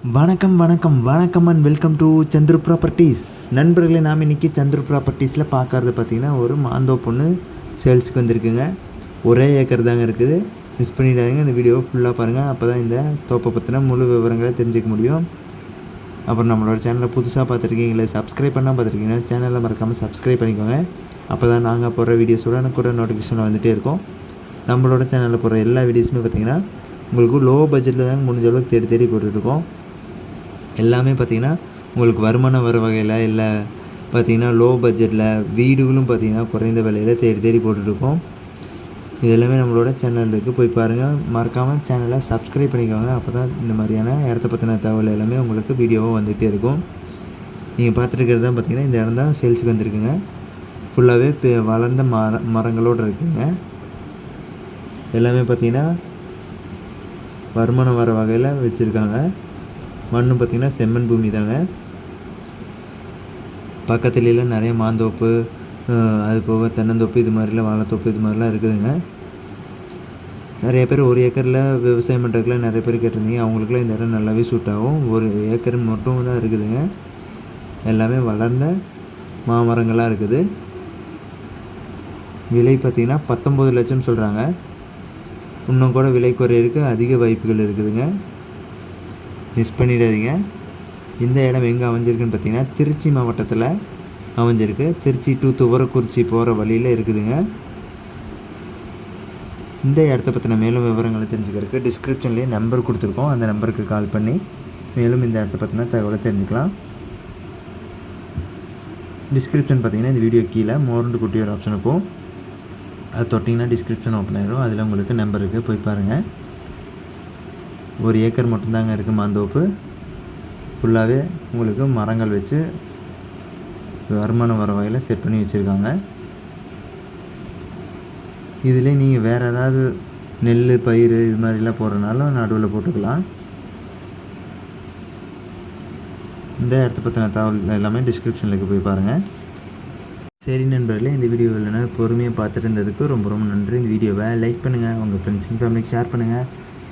வணக்கம் வணக்கம் வணக்கம் and welcome to Chandru properties நண்பர்களே நாம் இன்றைக்கி சந்துரு ப்ராப்பர்ட்டிஸில் பார்க்கறது பார்த்தீங்கன்னா ஒரு மாந்தோ பொண்ணு சேல்ஸுக்கு வந்திருக்குங்க. ஒரே ஏக்கர் தாங்க இருக்குது. மிஸ் பண்ணிடாதீங்க இந்த வீடியோவை ஃபுல்லாக பாருங்கள் அப்போ தான் இந்த தோப்பை பற்றின முழு விவரங்களை தெரிஞ்சுக்க முடியும். அப்புறம் நம்மளோட சேனலை புதுசாக பார்த்துருக்கீங்களே சப்ஸ்கிரைப் பண்ணால் பார்த்துருக்கீங்கன்னா சேனலை மறக்காமல் சப்ஸ்கிரைப் பண்ணிக்கோங்க. அப்போ தான் நாங்கள் போடுற வீடியோஸோட எனக்கு கூட நோட்டிஃபிகேஷன் வந்துகிட்டே இருக்கும். நம்மளோட சேனலில் போடுற எல்லா வீடியோஸுமே பார்த்தீங்கன்னா உங்களுக்கு லோ பட்ஜெட்டில் தான் முடிஞ்ச அளவுக்கு தேடி தேடி போட்டுட்ருக்கோம் எல்லாமே பார்த்தீங்கன்னா உங்களுக்கு வருமானம் வர வகையில் இல்லை. பார்த்தீங்கன்னா லோ பட்ஜெட்டில் வீடுகளும் பார்த்தீங்கன்னா குறைந்த விலையில் தேடி தேடி போட்டுட்ருக்கோம். இது எல்லாமே நம்மளோட சேனல் இருக்குது போய் பாருங்கள் மறக்காமல் சேனலை சப்ஸ்கிரைப் பண்ணிக்கோங்க. அப்போ தான் இந்த மாதிரியான இடத்த பற்றின தகவல் எல்லாமே உங்களுக்கு வீடியோவாக வந்துகிட்டே இருக்கும். நீங்கள் பார்த்துருக்கிறது தான் பார்த்தீங்கன்னா இந்த இடம் தான் சேல்ஸுக்கு வந்திருக்குங்க. ஃபுல்லாகவே பெ வளர்ந்த மர மரங்களோடு இருக்குங்க. எல்லாமே பார்த்தீங்கன்னா வருமானம் வர வகையில் வச்சுருக்காங்க. மண்ணு பார்த்திங்கன்னா செம்மண் பூமி தாங்க. பக்கத்துலலாம் நிறைய மாந்தோப்பு அது போக தென்னந்தோப்பு இது மாதிரிலாம் வாழைத்தோப்பு இது மாதிரிலாம் இருக்குதுங்க. நிறைய பேர் ஒரு ஏக்கரில் விவசாயம் பண்ணுறதுக்குலாம் நிறைய பேர் கேட்டிருந்தீங்க. அவங்களுக்குலாம் இந்த இடம் நல்லாவே சூட் ஆகும். ஒரு ஏக்கர் மட்டும் தான் இருக்குதுங்க. எல்லாமே வளர்ந்த மாமரங்களாக இருக்குது. விலை பார்த்திங்கன்னா பத்தொம்பது லட்சம் சொல்கிறாங்க இன்னும் கூட விலை குறையிறதுக்கு அதிக வாய்ப்புகள் இருக்குதுங்க. மிஸ் பண்ணிடாதீங்க. இந்த இடம் எங்கே அமைஞ்சிருக்குன்னு பார்த்தீங்கன்னா திருச்சி மாவட்டத்தில் அமைஞ்சிருக்கு. திருச்சி டு துவரக்குறிச்சி போகிற வழியில் இருக்குதுங்க. இந்த இடத்த பற்றின மேலும் விவரங்களை தெரிஞ்சுக்கிறதுக்கு டிஸ்கிரிப்ஷன்லேயே நம்பர் கொடுத்துருக்கோம். அந்த நம்பருக்கு கால் பண்ணி மேலும் இந்த இடத்த பற்றின தகவலை தெரிஞ்சுக்கலாம். டிஸ்கிரிப்ஷன் பார்த்தீங்கன்னா இந்த வீடியோ கீழே மோரண்டு குட்டி ஒரு ஆப்ஷன் இருக்கும். அது தொட்டிங்கன்னா டிஸ்கிரிப்ஷன் ஓப்பன் ஆயிடும். அதில் உங்களுக்கு நம்பர் இருக்குது போய் பாருங்கள் ஒரு ஏக்கர் மட்டும்தாங்க இருக்குது மாந்தோப்பு. ஃபுல்லாகவே உங்களுக்கு மரங்கள் வச்சு வருமானம் வர வகையில் செட் பண்ணி வச்சுருக்காங்க. இதில் நீங்கள் வேறு ஏதாவது நெல் பயிர் இது மாதிரிலாம் போடுறனாலும் நடுவில் போட்டுக்கலாம். இந்த இடத்த பற்றின தகவல் எல்லாமே டிஸ்கிரிப்ஷனில் போய் பாருங்கள் சரி நண்பர்களே இந்த வீடியோ இல்லைன்னா பொறுமையாக பார்த்துட்டு இருந்ததுக்கு ரொம்ப ரொம்ப நன்றி. இந்த வீடியோவை லைக் பண்ணுங்கள் உங்கள் ஃப்ரெண்ட்ஸுங்க ஃபேமிலிக்கு ஷேர் பண்ணுங்கள்